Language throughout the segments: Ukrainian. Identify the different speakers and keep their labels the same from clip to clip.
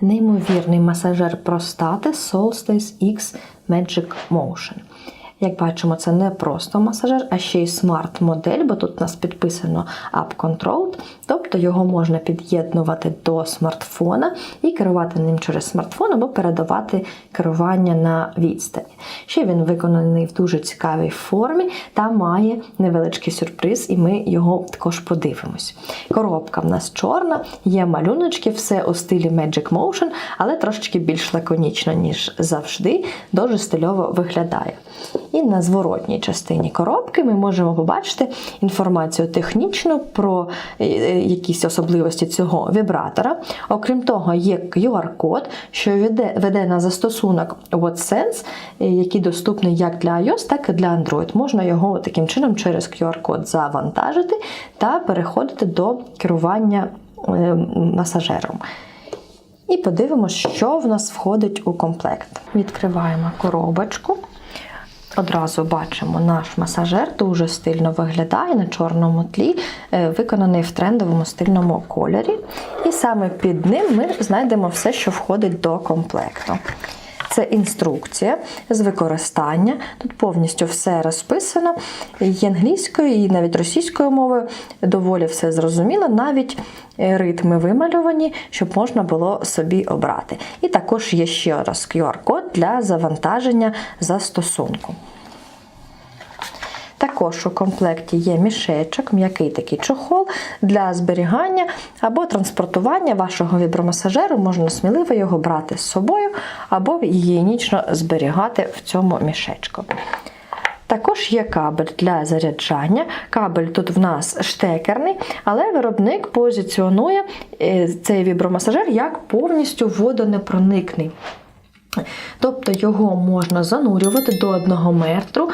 Speaker 1: Неймовірний масажер простати Solstice X Magic Motion. Як бачимо, це не просто масажер, а ще й смарт-модель, бо тут у нас підписано App Controlled, тобто його можна під'єднувати до смартфона і керувати ним через смартфон або передавати керування на відстані. Ще він виконаний в дуже цікавій формі та має невеличкий сюрприз, і ми його також подивимось. Коробка в нас чорна, є малюночки, все у стилі Magic Motion, але трошечки більш лаконічно, ніж завжди, дуже стильово виглядає. І на зворотній частині коробки ми можемо побачити інформацію технічну про е, е, якісь особливості цього вібратора. Окрім того, є QR-код, що веде, на застосунок WhatSense, е, який доступний як для iOS, так і для Android. Можна його таким чином через QR-код завантажити та переходити до керування масажером. І подивимося, що в нас входить у комплект. Відкриваємо коробочку. Одразу бачимо наш масажер, дуже стильно виглядає на чорному тлі, е, виконаний в трендовому стильному кольорі. І саме під ним ми знайдемо все, що входить до комплекту. Це інструкція з використання. Тут повністю все розписано і англійською, і навіть російською мовою. Доволі все зрозуміло, навіть е, ритми вималювані, щоб можна було собі обрати. І також є ще раз QR-код для завантаження застосунку. Також у комплекті є мішечок, м'який такий чохол для зберігання або транспортування вашого вібромасажеру. Можна сміливо його брати з собою або гігієнічно зберігати в цьому мішечку. Також є кабель для заряджання. Кабель тут в нас штекерний, але виробник позиціонує е, цей вібромасажер як повністю водонепроникний. Тобто його можна занурювати до 1 метру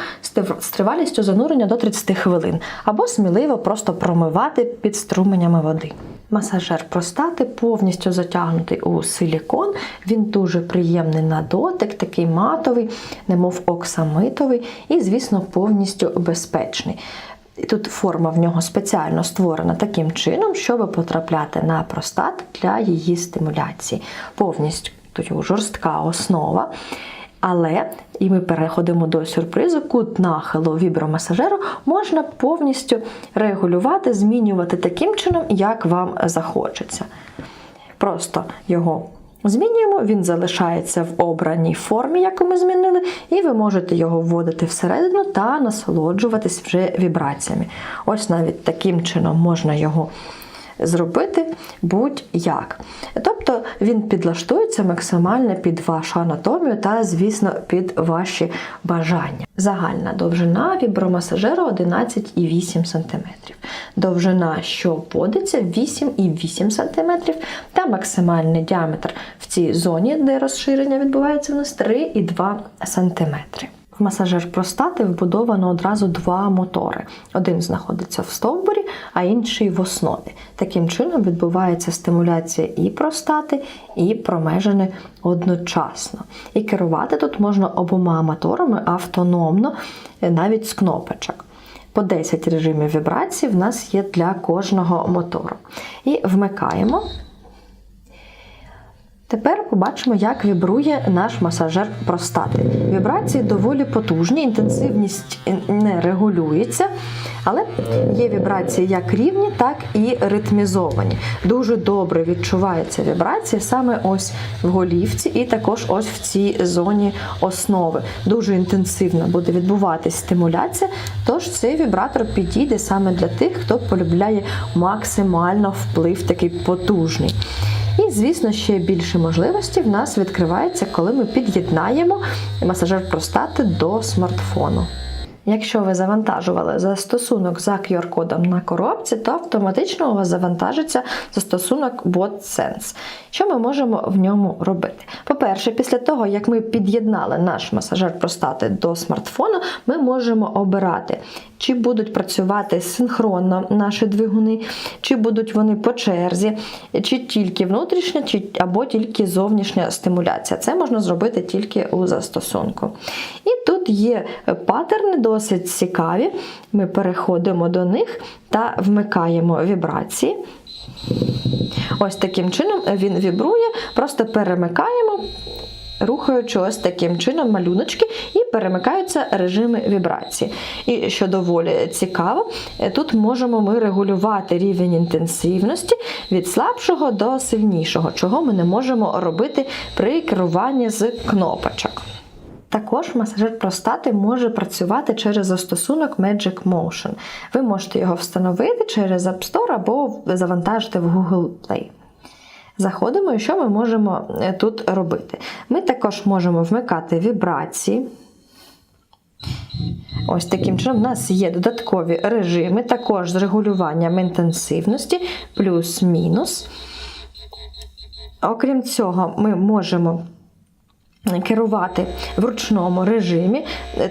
Speaker 1: з тривалістю занурення до 30 хвилин, або сміливо просто промивати під струменями води. Масажер простати повністю затягнутий у силікон, він дуже приємний на дотик, такий матовий, немов оксамитовий, і, звісно, повністю безпечний. Тут форма в нього спеціально створена таким чином, щоб потрапляти на простат для її стимуляції. Повністю жорстка основа. Але, і ми переходимо до сюрпризу, кут нахилу вібромасажеру можна повністю регулювати, змінювати таким чином, як вам захочеться. Просто його змінюємо, він залишається в обраній формі, яку ми змінили, і ви можете його вводити всередину та насолоджуватись вже вібраціями. Ось навіть таким чином можна його зробити будь-як. Тобто він підлаштується максимально під вашу анатомію та, звісно, під ваші бажання. Загальна довжина вібромасажеру 11,8 см. Довжина, що вводиться 8,8 см, та максимальний діаметр в цій зоні, де розширення відбувається у нас 3,2 см. Масажер простати вбудовано одразу два мотори. Один знаходиться в стовбурі, а інший в основі. Таким чином відбувається стимуляція і простати, і промежини одночасно. І керувати тут можна обома моторами автономно, навіть з кнопочок. По 10 режимів вібрації в нас є для кожного мотору. І вмикаємо. Тепер побачимо, як вібрує наш масажер простати. Вібрації доволі потужні, інтенсивність не регулюється, але є вібрації як рівні, так і ритмізовані. Дуже добре відчувається вібрація саме ось в голівці, і також ось в цій зоні основи. Дуже інтенсивно буде відбуватись стимуляція, тож цей вібратор підійде саме для тих, хто полюбляє максимально вплив такий потужний. І, звісно, ще більше можливостей в нас відкривається, коли ми під'єднаємо масажер простати до смартфону. Якщо ви завантажували застосунок за QR-кодом на коробці, то автоматично у вас завантажиться застосунок BotSense. Що ми можемо в ньому робити? По-перше, після того, як ми під'єднали наш масажер простати до смартфону, ми можемо обирати, чи будуть працювати синхронно наші двигуни, чи будуть вони по черзі, чи тільки внутрішня, чи або тільки зовнішня стимуляція. Це можна зробити тільки у застосунку. І тут є паттерни досить цікаві. Ми переходимо до них та вмикаємо вібрації. Ось таким чином він вібрує, просто перемикаємо, рухаючи ось таким чином малюночки, і перемикаються режими вібрації. І що доволі цікаво, тут можемо ми регулювати рівень інтенсивності від слабшого до сильнішого, чого ми не можемо робити при керуванні з кнопочок. Також масажер простати може працювати через застосунок Magic Motion. Ви можете його встановити через App Store або завантажити в Google Play. Заходимо, і що ми можемо е, тут робити? Ми також можемо вмикати вібрації. Ось таким чином, у нас є додаткові режими, також з регулюванням інтенсивності, плюс-мінус. Окрім цього, ми можемо керувати в ручному режимі,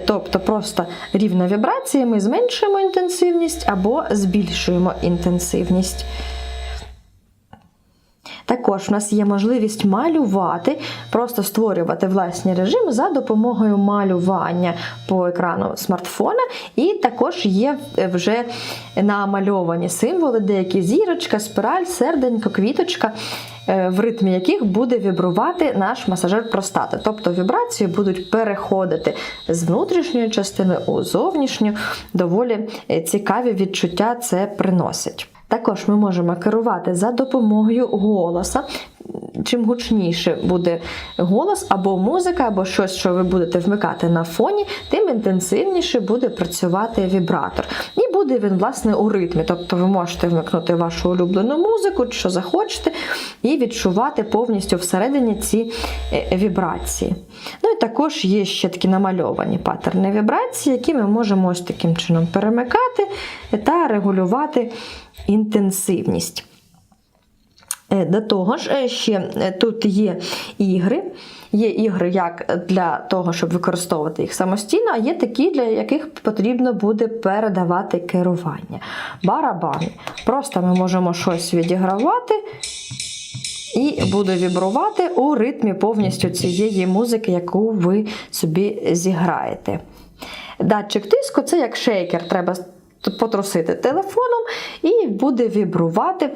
Speaker 1: тобто просто рівно вібрації ми зменшуємо інтенсивність або збільшуємо інтенсивність. Також в нас є можливість малювати, просто створювати власні режими за допомогою малювання по екрану смартфона, і також є вже намальовані символи, деякі зірочка, спираль, серденько, квіточка, е, в ритмі яких буде вібрувати наш масажер простати. Тобто вібрації будуть переходити з внутрішньої частини у зовнішню, доволі е, цікаві відчуття це приносить. Також ми можемо керувати за допомогою голоса. Чим гучніше буде голос або музика, або щось, що ви будете вмикати на фоні, тим інтенсивніше буде працювати вібратор. І буде він, власне, у ритмі. Тобто ви можете вмикнути вашу улюблену музику, що захочете, і відчувати повністю всередині ці е, вібрації. Ну і також є ще такі намальовані паттерни вібрації, які ми можемо ось таким чином перемикати та регулювати інтенсивність. Е, До того ж, е, ще е, тут є ігри. Є ігри як для того, щоб використовувати їх самостійно, а є такі, для яких потрібно буде передавати керування. Барабани. Просто ми можемо щось відігравати. І буде вібрувати у ритмі повністю цієї музики, яку ви собі зіграєте. Датчик тиску це як шейкер, треба потрусити телефоном і буде вібрувати.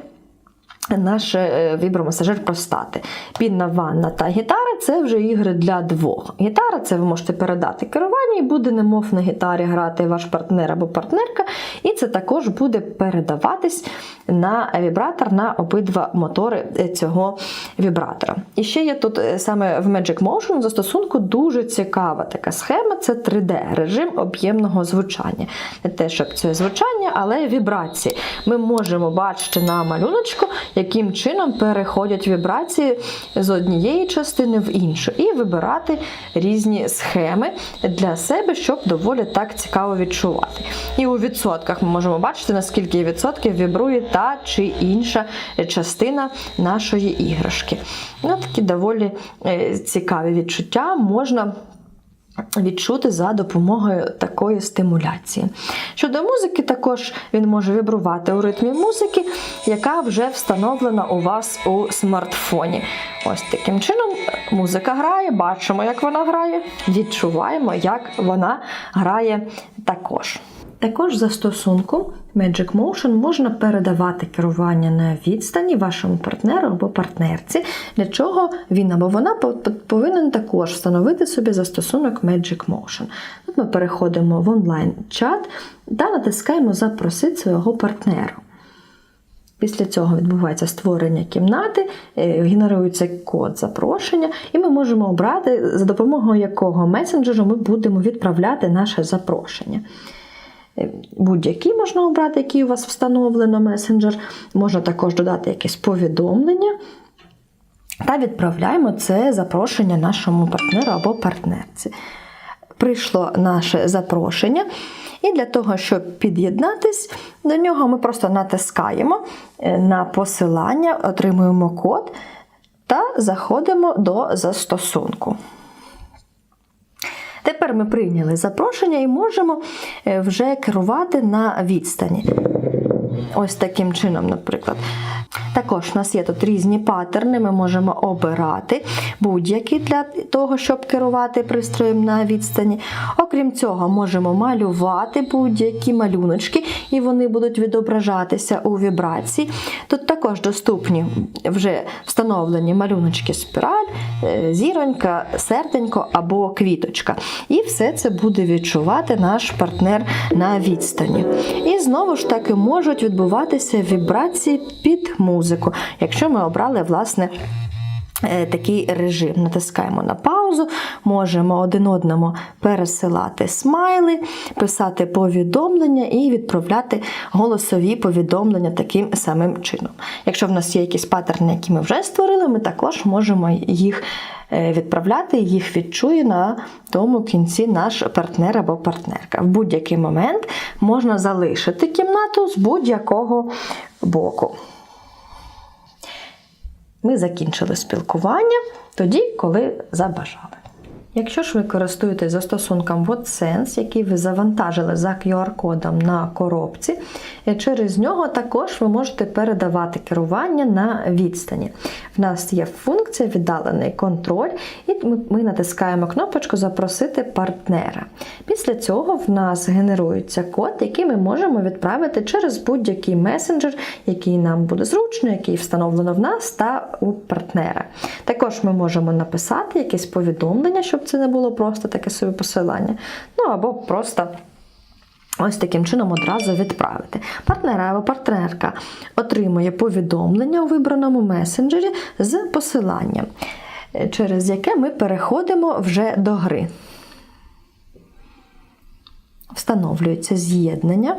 Speaker 1: Наш вібромасажир вібромасажер простати. Пінна ванна та гітара це вже ігри для двох. Гітара це ви можете передати керування, і буде, немов на гітарі грати ваш партнер або партнерка, і це також буде передаватись на вібратор на обидва мотори е, цього вібратора. І ще є тут е, саме в Magic Motion застосунку дуже цікава така схема це 3D режим об'ємного звучання. Не те, щоб це звучання, але вібрації. Ми можемо бачити на малюночку яким чином переходять вібрації з однієї частини в іншу, і вибирати різні схеми для себе, щоб доволі так цікаво відчувати. І у відсотках ми можемо бачити, наскільки відсотків вібрує та чи інша частина нашої іграшки. Ну, Такі доволі е, цікаві відчуття можна відчути за допомогою такої стимуляції. Щодо музики, також він може вібрувати у ритмі музики, яка вже встановлена у вас у смартфоні. Ось таким чином музика грає, бачимо, як вона грає, відчуваємо, як вона грає також. Також за стосунку Magic Motion можна передавати керування на відстані вашому партнеру або партнерці, для чого він або вона повинен також встановити собі застосунок Magic Motion. Тут ми переходимо в онлайн-чат та натискаємо Запросити свого партнеру. Після цього відбувається створення кімнати, е, генерується код запрошення, і ми можемо обрати, за допомогою якого месенджеру ми будемо відправляти наше запрошення. Будь-який можна обрати, який у вас встановлено месенджер. Можна також додати якесь повідомлення. Та відправляємо це запрошення нашому партнеру або партнерці. Прийшло наше запрошення, і для того, щоб під'єднатись до нього, ми просто натискаємо е, на посилання, отримуємо код та заходимо до застосунку. Тепер ми прийняли запрошення і можемо е, вже керувати на відстані. Ось таким чином, наприклад. Також у нас є тут різні паттерни, ми можемо обирати будь-які для того, щоб керувати пристроєм на відстані. Окрім цього, можемо малювати будь-які малюночки, і вони будуть відображатися у вібрації. Тут також доступні вже встановлені малюночки спіраль, е, зіронька, серденько або квіточка. І все це буде відчувати наш партнер на відстані. І знову ж таки можуть відбуватися вібрації під музику, якщо ми обрали власне. Е, Такий режим натискаємо на паузу, можемо один одному пересилати смайли, писати повідомлення і відправляти голосові повідомлення таким самим чином. Якщо в нас є якісь паттерни, які ми вже створили, ми також можемо їх е, відправляти, їх відчує на тому кінці наш партнер або партнерка. В будь-який момент можна залишити кімнату з будь-якого боку. Ми закінчили спілкування тоді, коли забажали. Якщо ж ви користуєтесь застосунком WhatSense, який ви завантажили за QR-кодом на коробці, е, через нього також ви можете передавати керування на відстані. В нас є функція віддалений контроль, і ми, натискаємо кнопочку Запросити партнера. Після цього в нас генерується код, який ми можемо відправити через будь-який месенджер, який нам буде зручно, який встановлено в нас та у партнера. Також ми можемо написати якесь повідомлення, щоб це не було просто таке собі посилання. Ну або просто. Ось таким чином одразу відправити. Партнер або партнерка отримує повідомлення у вибраному месенджері з посиланням, через яке ми переходимо вже до гри. Встановлюється з'єднання.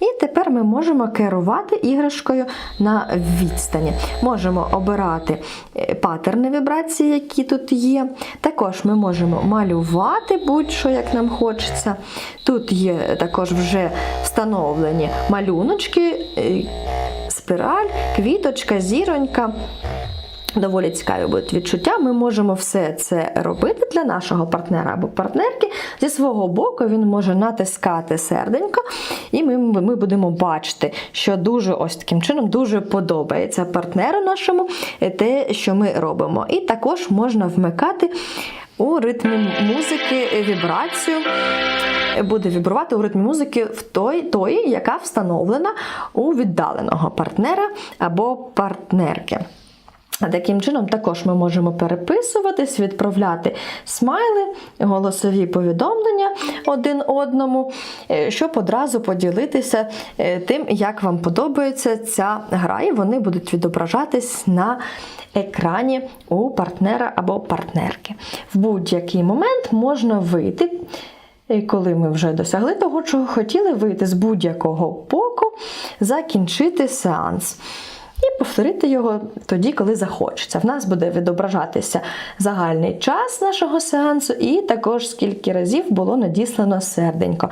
Speaker 1: І тепер ми можемо керувати іграшкою на відстані. Можемо обирати е, паттерни вібрації, які тут є. Також ми можемо малювати будь-що, як нам хочеться. Тут є також вже встановлені малюночки, е, спіраль, квіточка, зіронька. Доволі цікаві будуть відчуття. Ми можемо все це робити для нашого партнера або партнерки. Зі свого боку він може натискати серденько, і ми, ми будемо бачити, що дуже ось таким чином дуже подобається партнеру нашому е, те, що ми робимо. І також можна вмикати у ритмі музики вібрацію. Буде вібрувати у ритмі музики в той, тої, яка встановлена у віддаленого партнера або партнерки. Таким чином, також ми можемо переписуватись, відправляти смайли, голосові повідомлення один одному, е, щоб одразу поділитися е, тим, як вам подобається ця гра, і вони будуть відображатись на екрані у партнера або партнерки. В будь-який момент можна вийти. І коли ми вже досягли того, чого хотіли, вийти з будь-якого боку, закінчити сеанс. І повторити його тоді, коли захочеться. В нас буде відображатися загальний час нашого сеансу, і також скільки разів було надіслано серденько.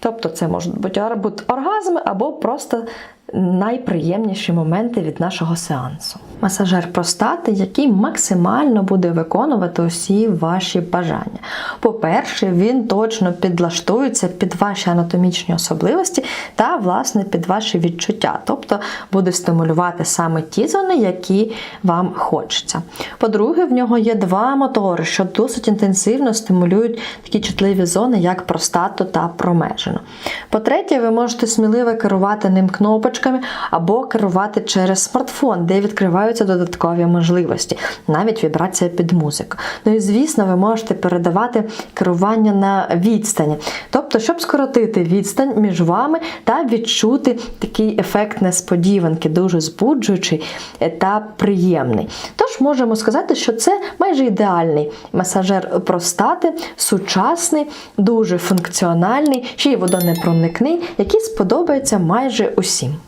Speaker 1: Тобто, це можуть бути оргазми або просто найприємніші моменти від нашого сеансу. Масажер простати, який максимально буде виконувати усі ваші бажання. По-перше, він точно підлаштується під ваші анатомічні особливості та, власне, під ваші відчуття, тобто буде стимулювати саме ті зони, які вам хочеться. По-друге, в нього є два мотори, що досить інтенсивно стимулюють такі чутливі зони, як простату та промежину. По-третє, ви можете сміливо керувати ним кнопочками або керувати через смартфон, де відкриваються додаткові можливості, навіть вібрація під музику. Ну і звісно, ви можете передавати керування на відстані, тобто, щоб скоротити відстань між вами та відчути такий ефект несподіванки, дуже збуджуючий та приємний. Тож можемо сказати, що це майже ідеальний масажер простати, сучасний, дуже функціональний, ще й водонепроникний, який сподобається майже усім.